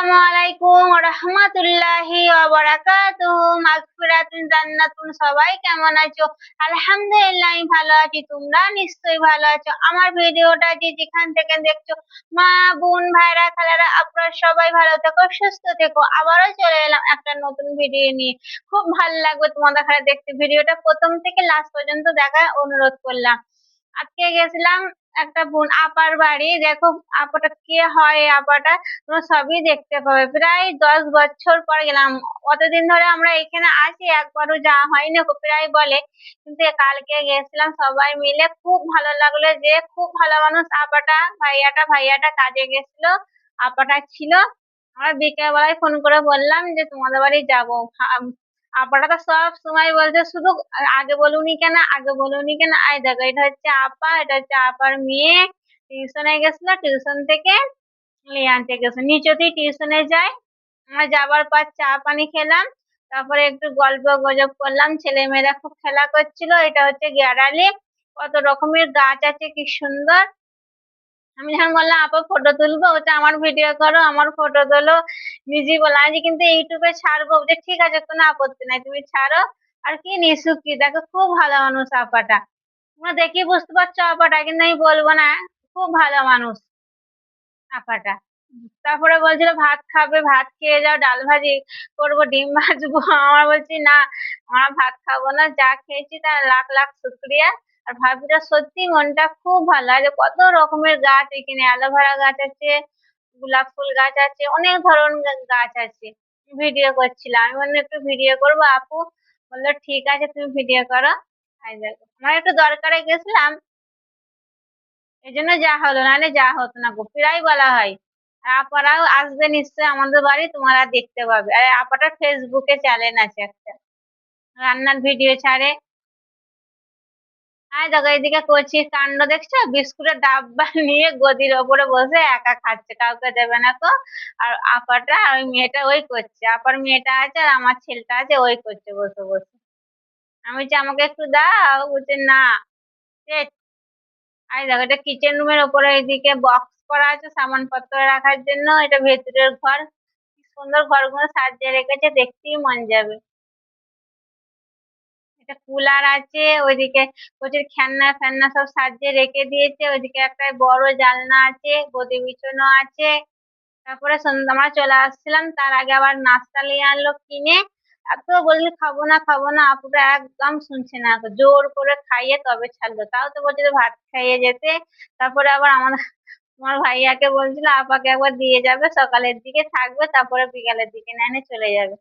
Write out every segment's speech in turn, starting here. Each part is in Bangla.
আসসালামু আলাইকুম রহমতুল্লাহি মাগফিরাতুন জান্নাতুন সবাই কেমন আছো? আলহামদুলিল্লাহ, আমি ভালো আছি। তোমরা নিশ্চয়ই ভালো আছো। আমার ভিডিওটা যে যেখান থেকে দেখছ, মা, বোন, ভাইরা, খালারা, আপনারা সবাই ভালো থেকো, সুস্থ থেকো। আবারও চলে এলাম একটা নতুন ভিডিও নিয়ে। খুব ভালো লাগবে তোমাদের খালা দেখতে। ভিডিওটা প্রথম থেকে লাস্ট পর্যন্ত দেখার অনুরোধ করলাম। আজকে গেছিলাম একটা বোন, আপার বাড়ি। দেখো, আপাটা কে হয়, আপাটা তোমরা সবই দেখতে পাবে। প্রায় দশ বছর পর গেলাম। অতদিন ধরে আমরা এখানে আছি, একবারও যাওয়া হয়নি প্রায় বলে। কিন্তু কালকে গেছিলাম সবাই মিলে। খুব ভালো লাগল যে, খুব ভালো মানুষ আপাটা, ভাইয়াটা ভাইয়াটা কাজে গেছিল, আপাটা ছিল। আমরা বিকেল বেলায় ফোন করে বললাম যে, তোমাদের বাড়ি যাব। আপাটা তো সব সময় বলছে, শুধু আগে বলুনি কেন, আগে বলুনি কেন? আই দেখো, এটা হচ্ছে আপা, এটা হচ্ছে আপার মেয়ে। টিউশনে গেছিল, টিউশন থেকে নিয়ে আনতে গেছে। নিচতেই টিউশনে যায়। আমরা যাবার পর চা পানি খেলাম। তারপরে একটু গল্প গজব করলাম। ছেলে মেয়েরা খুব খেলা করছিল। এটা হচ্ছে গ্যারালি কত রকমের গাছ আছে, কি সুন্দর। আমি যখন বললাম, আপা ফটো তুলবো? ওটা আমার ভিডিও করো, আমার ফটো তোলো, নিজেই বললাম যে কিন্তু ইউটিউবে ছাড়বো? যে ঠিক আছে কোনো আপত্তি নাই, তুমি ছাড়ো। আর কি নিশুকি দেখো, খুব ভালো মানুষ আপাটা। তোমরা দেখি বুঝতে পারছ আপাটা, কিন্তু আমি বলব না, খুব ভালো মানুষ আপাটা। তারপরে বলছিল, ভাত খাবে, ভাত খেয়ে যাও, ডাল ভাজি করব, ডিম ভাজবো। আমার বলছি, না, আমরা ভাত খাব না, যা খেয়েছি তার লাখ লাখ শুক্রিয়া। আর ভাবিটা সত্যি মনটা খুব ভালো আছে কত রকমের গাছ এখানে, অ্যালোভেরা গাছ আছে, গোলাপ ফুল গাছ আছে, অনেক ধরনের গাছ আছে। ভিডিও করছিলাম, আমি বললাম একটু ভিডিও করব আপু। বলল, ঠিক আছে, তুমি ভিডিও করো। আমার একটু দরকারে গেছিলাম। এই জন্য যা হলো, নাহলে যা হতো না গো, প্রায় বলা হয়। আর আপারাও আসবে নিশ্চয় আমাদের বাড়ি, তোমরা দেখতে পাবে। আর আপাটা ফেসবুকে চ্যানেল আছে একটা। রান্নার ভিডিও ছাড়ে। আর দেখো, এদিকে করছি কাণ্ড দেখছ? বিস্কুটের ডাব্বা নিয়ে গদির ওপরে বসে একা খাচ্ছে, কাউকে দেবে না তো। আর আপাটা আর ওই মেয়েটা ওই করছে। আপার মেয়েটা আছে আর আমার ছেলেটা আছে, ওই করছে বসে বসে। আমি বলছি, আমাকে একটু দাও। বলছে, না। আর দেখো, এটা কিচেন রুমের ওপরে এদিকে বক্স করা আছে সামানপত্র রাখার জন্য। এটা ভেতরের ঘর। কি সুন্দর ঘরগুলো সাজিয়ে রেখেছে, দেখতেই মন যাবে। একটা কুলার আছে, ওইদিকে প্রচুর খেলনা ফেলনা সব সাজিয়ে রেখে দিয়েছে, ওইদিকে একটা বড় জানলা আছে, গদি বিছানো আছে। তারপরে সন্ধ্যা, আমরা চলে আসছিলাম, তার আগে আবার নাস্তা নিয়ে আনলো কিনে। এত বললি, খাব না খাব না আপুটা একদম শুনছে না জোর করে খাইয়ে তবে ছাড়লো। তাও তো বলছে ভাত খাইয়ে যেতে। তারপরে আবার আমাদের তোমার ভাইয়াকে বলছিল, আপাকে একবার দিয়ে যাবে, সকালের দিকে থাকবে, তারপরে বিকালের দিকে নেনে চলে যাবে।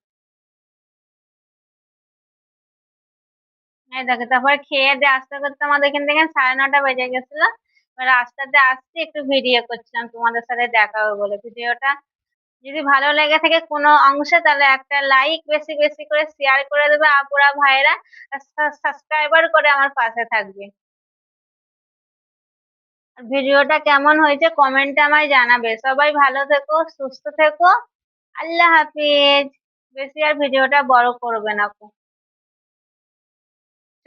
এই দেখো, তারপরে খেয়ে দিয়ে আসতে করতে আমাদের এখান থেকে সাড়ে নটা বেজে গেছিল। রাস্তাতে আসছি, একটু ভিডিও করছিলাম, তোমাদের সাথে দেখা হবে বলে। ভিডিওটা যদি ভালো লেগে থাকে কোনো অংশে, তাহলে একটা লাইক বেশি বেশি করে শেয়ার করে দেবে আপুরা ভাইরা সাবস্ক্রাইবার করে আমার পাশে থাকবে। ভিডিওটা কেমন হয়েছে কমেন্টে আমায় জানাবে। সবাই ভালো থেকো, সুস্থ থেকো। আল্লাহ হাফিজ। বেশি আর ভিডিওটা বড় করবে না